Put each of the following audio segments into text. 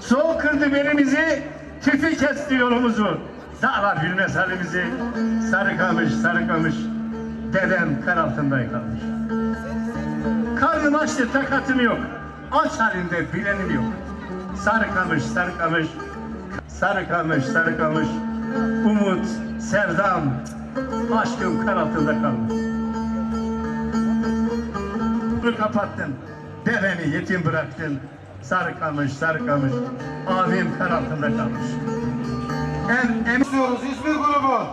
Soğuk kırdı belimizi, tüfü kesti yolumuzu. Dağlar bilmez halimizi, sarıkamış sarıkamış, dedem kar altında kalmış. Karnım açtı takatım yok, aç halinde bilenim yok. Sarıkamış sarıkamış, sarıkamış sarıkamış, umut, sevdam, aşkım kar altında kalmış. Bunu kapattın. Devemi yetim bıraktın. Sarı kalmış, sarı kalmış. Abim kar altında kalmış. En, en... istiyoruz İzmir grubu.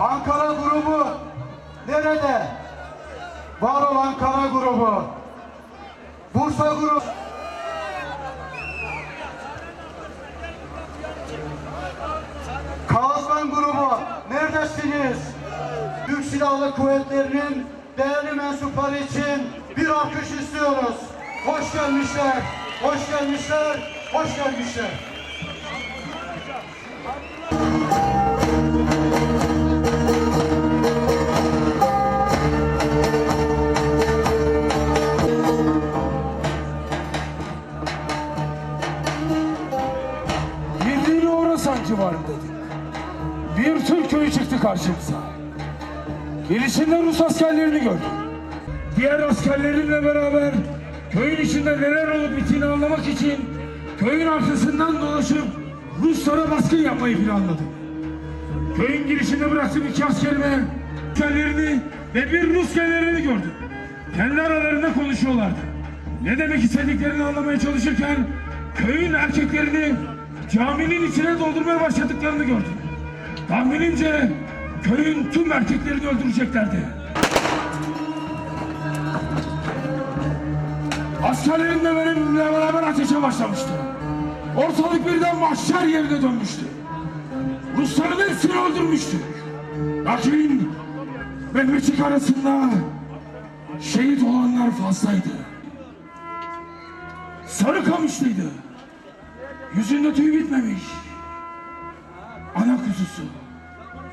Ankara grubu nerede? Var olan Ankara grubu. Bursa grubu. Kazman grubu neredesiniz? Türk Silahlı Kuvvetleri'nin değerli mensupları için bir alkış istiyoruz. Hoş gelmişler, hoş gelmişler, hoş gelmişler. Bildiğini Orasan civarındaydık. Bir Türk köyü çıktı karşımıza. Gelişinde Rus askerlerini gördük. Diğer askerlerinle beraber köyün içinde neler olup bittiğini anlamak için köyün arkasından dolaşıp Ruslara baskın yapmayı planladık. Köyün girişinde bıraktığım iki askerime askerlerini ve bir Rus generalini gördüm. Kendi aralarında konuşuyorlardı. Ne demek istediklerini anlamaya çalışırken köyün erkeklerini caminin içine doldurmaya başladıklarını gördüm. Tahminimce köyün tüm erkeklerini öldüreceklerdi. Askerlerimle benimle beraber ateşe başlamıştı. Ortalık birden mahşer yerine dönmüştü. Rusların hepsini öldürmüştük. Lakin Mehmetçik arasında şehit olanlar fazlaydı. Sarıkamışlıydı. Yüzünde tüy bitmemiş. Ana kuzusu.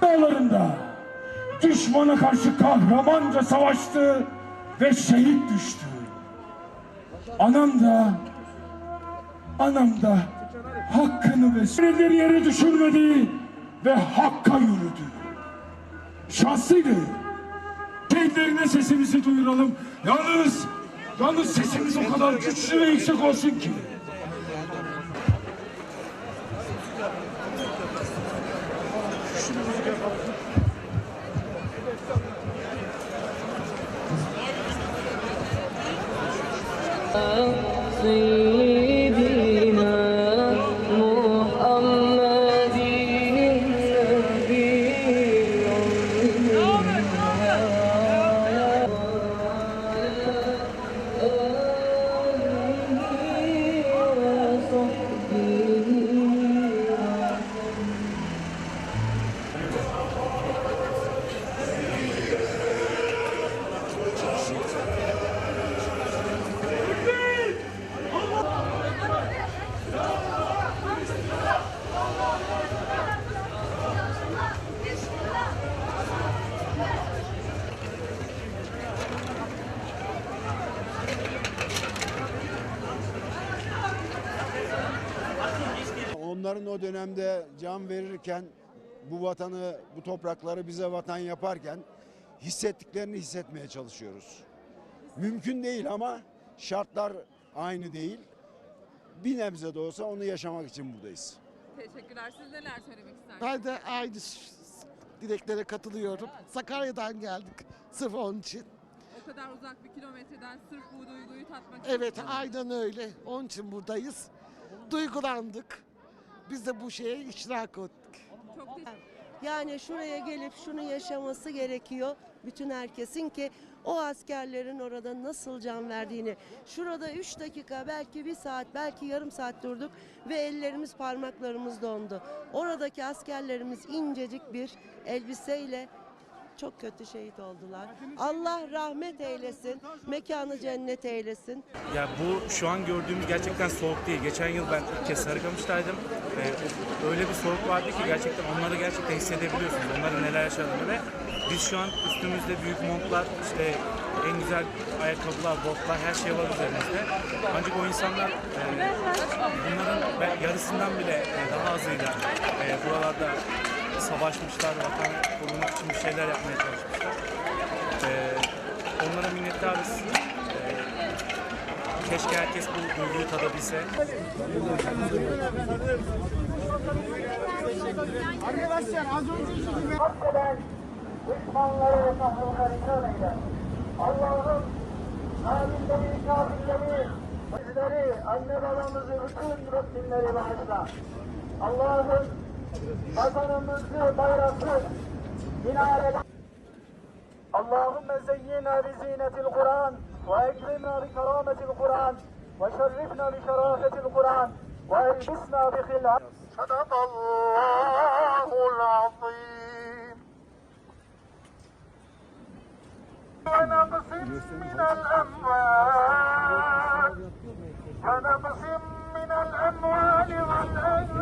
Dağlarında düşmana karşı kahramanca savaştı ve şehit düştü. Anam da anam da hakkını ve süreleri yere düşürmedi ve hakka yürüdü. Şanslıydı. Kendilerine sesimizi duyuralım. Yalnız, yalnız sesimiz o kadar güçlü ve yüksek olsun ki. Şunu Onların o dönemde can verirken bu vatanı, bu toprakları bize vatan yaparken hissettiklerini hissetmeye çalışıyoruz. Mümkün değil ama şartlar aynı değil. Bir nebze de olsa onu yaşamak için buradayız. Teşekkürler. Siz neler söylemek istersiniz? Ben de aynı dileklere katılıyorum. Sakarya'dan geldik sırf onun için. O kadar uzak bir kilometreden sırf bu duyguyu tatmak için. Evet aynen öyle. Onun için buradayız. Duygulandık. Biz de bu şeye iştirak ettik. Çok Yani şuraya gelip şunu yaşaması gerekiyor bütün herkesin ki o askerlerin orada nasıl can verdiğini. Şurada 3 dakika belki bir saat belki yarım saat durduk ve ellerimiz parmaklarımız dondu. Oradaki askerlerimiz incecik bir elbiseyle çok kötü şehit oldular. Allah rahmet eylesin, mekanı cennet eylesin. Ya bu şu an gördüğümüz gerçekten soğuk değil. Geçen yıl ben ilk kez Sarıkamış'taydım. Ee, öyle bir soğuk vardı ki gerçekten onları gerçekten hissedebiliyorsunuz. Onların neler yaşadığını ve biz şu an üstümüzde büyük montlar, işte en güzel ayakkabılar, botlar, her şey var üzerimizde. Ancak o insanlar e, bunların yarısından bile e, daha azıyla e, buralarda savaşmışlar, vatan korumak için bir şeyler yapmaya çalışmışlar. E, onlara minnettarız. E, keşke herkes bu duyguyu tadabilse. Affeden düşmanları kahrolları kör eyle. Allah'ım zalimleri, kafirleri, bizleri, anne babamızı, bütün Rabbimleri bağışla. Allah'ım اللهم زينا بزينة القرآن وأكرمنا بكرامة القرآن وشرفنا بشرافة القرآن وألبسنا بخلعة صدق الله العظيم. ونقص من الأموال ونقص من الأموال